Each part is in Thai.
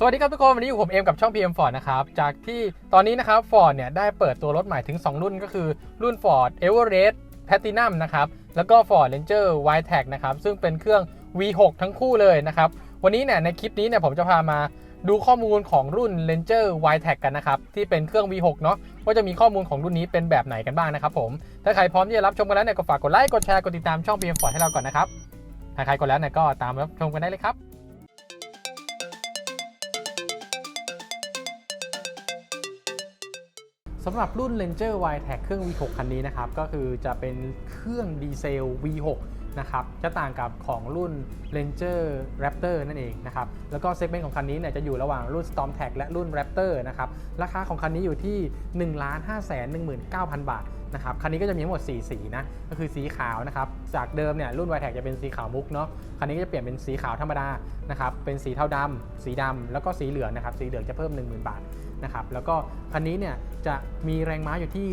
สวัสดีครับทุกคน วันนี้อยู่ผมเอมกับช่อง PM Ford นะครับ จากที่ตอนนี้นะครับ Ford เนี่ยได้เปิดตัวรถใหม่ถึง 2 รุ่นก็คือรุ่น Ford Everest Platinum นะครับ แล้วก็ Ford Ranger Wildtrak นะครับ ซึ่งเป็นเครื่อง V6 ทั้งคู่เลยนะครับ วันนี้เนี่ยในคลิปนี้เนี่ยผมจะพามาดูข้อมูลของรุ่น Ranger Wildtrak กันนะครับ ที่เป็นเครื่อง V6 เนาะว่าจะมีข้อมูลของรุ่นนี้เป็นแบบไหนกันบ้างนะครับผม ถ้าใครพร้อมที่จะรับชมกันแล้วเนี่ยก็ฝากกดไลค์กดแชร์กดติดตามช่อง PM Ford ให้เราก่อนนะครับถ้าใครกดแล้วเนี่ยก็ตามรับชมกันได้เลยครับ สำหรับรุ่น Ranger Wildtrak เครื่อง V6 คันนี้นะครับ ก็คือจะเป็นเครื่องดีเซล V6 นะครับ จะต่างกับของรุ่น Ranger Raptor นั่นเองนะครับ แล้วก็เซกเมนต์ของคันนี้เนี่ยจะอยู่ระหว่างรุ่น Storm Tag และรุ่น Raptor นะครับ ราคาของคันนี้อยู่ที่ 1 5 1 9 0 0 0 บาท นะครับคันนี้ก็จะมีทั้งหมด 4 สีนะก็คือสีขาวนะครับจากเดิมเนี่ยรุ่น Wildtrak จะเป็นสีขาวมุกเนาะคันนี้ก็จะเปลี่ยนเป็นสีขาวธรรมดานะครับเป็นสีเทาดำสีดำแล้วก็สีเหลืองนะครับสีเหลืองจะเพิ่ม 10,000 บาทนะครับแล้วก็คันนี้เนี่ยจะมีแรงม้าอยู่ที่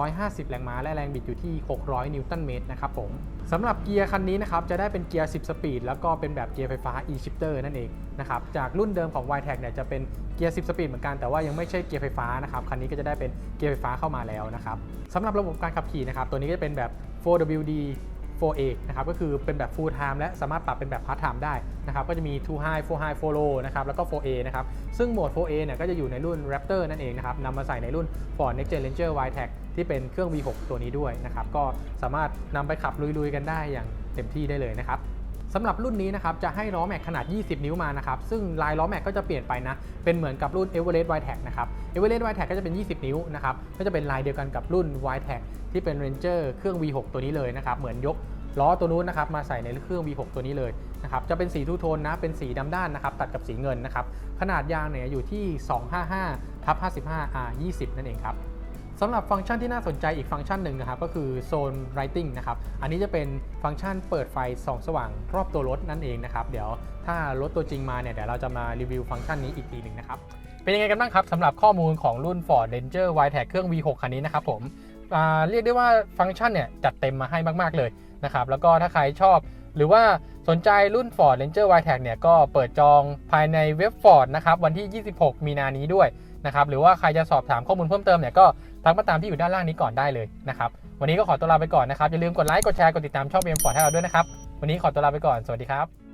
250 แรงม้าและแรงบิดอยู่ที่ 600 นิวตันเมตรนะครับผมสำหรับเกียร์คันนี้นะครับจะได้เป็นเกียร์ 10 สปีดแล้วก็เป็นแบบเกียร์ไฟฟ้า e-shifter นั่นเอง นะครับจากรุ่นเดิมของ y t e c เนี่ยจะเป็นเกียร์ 10 สปีดเหมือนกันแต่ว่ายังไม่ใช่เกียร์ไฟฟ้านะครับคันนี้ก็จะได้เป็นเกียร์ไฟฟ้าเข้ามาแล้วนะครับสำหรับระบบการขับขี่นะครับตัวนี้ก็จะเป็นแบบ 4WD 4A นะครับก็คือเป็นแบบ full time และสามารถปรับเป็นแบบ part time ได้นะครับก็จะมี2 high 4 high 4 low นะครับแล้วก็ 4A นะครับซึ่งโหมด 4A เนี่ยก็จะอยู่ในรุ่น Raptor นั่นเองนะครับนำมาใส่ในรุ่น Ford Next Gen Ranger Wildtrak ที่เป็นเครื่อง V6 ตัวนี้ด้วยนะครับก็สามารถนำไปขับลุยๆกันได้อย่างเต็มที่ได้เลยนะครับ สำหรับรุ่นนี้นะครับจะให้ล้อแม็กขนาด 20 นิ้วมานะครับซึ่งลายล้อแม็กก็จะเปลี่ยนไปนะเป็นเหมือนกับรุ่น Everest Wildtrak นะครับ Everest Wildtrak ก็จะเป็น 20 นิ้วนะครับก็จะเป็นลายเดียวกันกับรุ่น Wildtrak ที่เป็น Ranger เครื่อง V6 ตัวนี้เลยนะครับเหมือนยกล้อตัวนู้นนะครับมาใส่ในเครื่อง V6 ตัวนี้เลยนะครับจะเป็นสีทูโทนนะเป็นสีดำด้านนะครับตัดกับสีเงินนะครับขนาดยางเนี่ยอยู่ที่ 255ทับ55 R 20นั่นเองครับ สำหรับฟังก์ชันที่น่าสนใจอีกฟังก์ชันหนึ่งนะครับก็คือโซน Lighting นะครับอันนี้จะเป็นฟังก์ชันเปิดไฟส่องสว่างรอบตัวรถนั่นเองนะครับเดี๋ยวถ้ารถตัวจริงมาเนี่ยเดี๋ยวเราจะมารีวิวฟังก์ชันนี้อีกทีหนึ่งนะครับเป็นยังไงกันบ้างครับสำหรับข้อมูลของรุ่น Ford Ranger Wildtrak เครื่อง V6 คันนี้นะครับผมเรียกได้ว่าฟังก์ชันเนี่ยจัดเต็มมาให้มากๆเลยนะครับแล้วก็ถ้าใครชอบ หรือว่าสนใจรุ่น Ford Ranger Wildtrak เนี่ยก็เปิดจองภายในเว็บ Ford นะครับวันที่ 26 มีนานี้ด้วยนะครับหรือว่าใครจะสอบถามข้อมูลเพิ่มเติมเนี่ยก็ ทักมาตามที่อยู่ด้านล่างนี้ก่อนได้เลยนะครับวันนี้ก็ขอตัวลาไปก่อนนะครับอย่าลืมกดไลค์กดแชร์กดติดตามช่อง BM Ford ให้เราด้วยนะครับวันนี้ขอตัวลาไปก่อนสวัสดีครับ